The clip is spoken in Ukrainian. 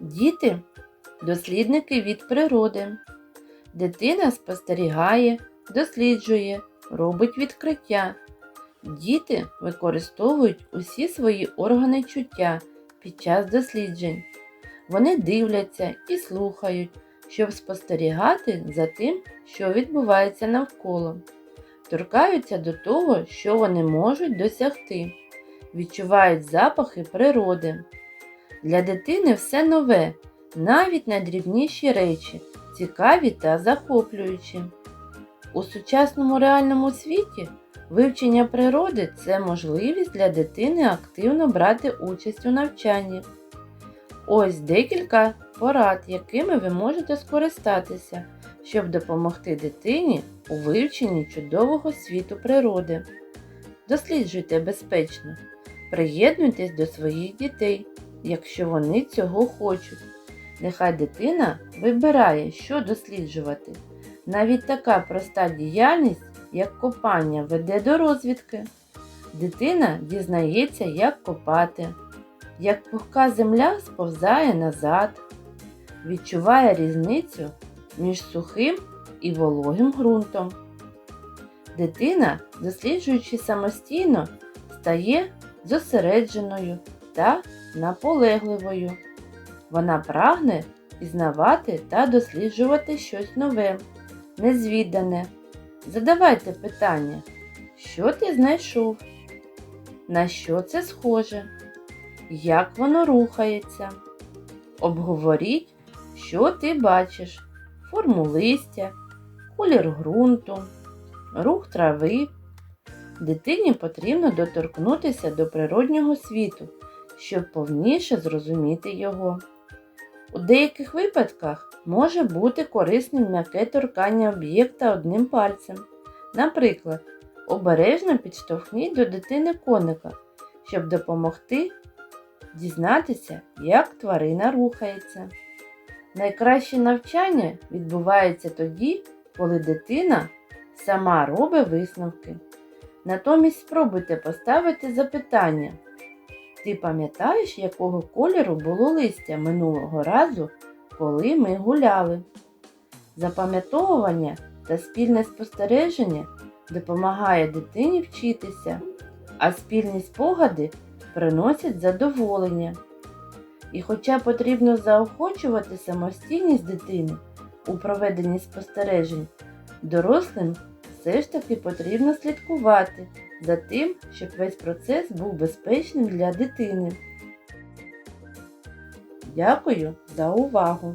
Діти дослідники від природи. Дитина спостерігає, досліджує, робить відкриття. Діти використовують усі свої органи чуття під час досліджень. Вони дивляться і слухають, щоб спостерігати за тим, що відбувається навколо. Торкаються до того, що вони можуть досягти, відчувають запахи природи. Для дитини все нове, навіть найдрібніші речі, цікаві та захоплюючі. У сучасному реальному світі вивчення природи це можливість для дитини активно брати участь у навчанні. Ось декілька порад, якими ви можете скористатися, щоб допомогти дитині у вивченні чудового світу природи. Досліджуйте безпечно, приєднуйтесь до своїх дітей, якщо вони цього хочуть. Нехай дитина вибирає, що досліджувати. Навіть така проста діяльність, як копання, веде до розвідки. Дитина дізнається, як копати, як пухка земля сповзає назад, відчуває різницю між сухим і вологим ґрунтом. Дитина, досліджуючи самостійно, стає зосередженою та наполегливою. Вона прагне пізнавати та досліджувати щось нове, незвідане. Задавайте питання, що ти знайшов? На що це схоже? Як воно рухається? Обговоріть, що ти бачиш, форму листя, колір ґрунту, рух трави. Дитині потрібно доторкнутися до природнього світу, щоб повніше зрозуміти його. У деяких випадках може бути корисним м'яке торкання об'єкта одним пальцем. Наприклад, обережно підштовхніть до дитини коника, щоб допомогти дізнатися, як тварина рухається. Найкраще навчання відбувається тоді, коли дитина сама робить висновки. Натомість спробуйте поставити запитання. Ти пам'ятаєш, якого кольору було листя минулого разу, коли ми гуляли? Запам'ятовування та спільне спостереження допомагає дитині вчитися, а спільні спогади приносять задоволення. І хоча потрібно заохочувати самостійність дитини у проведенні спостережень, дорослим все ж таки потрібно слідкувати за тим, щоб весь процес був безпечним для дитини. Дякую за увагу!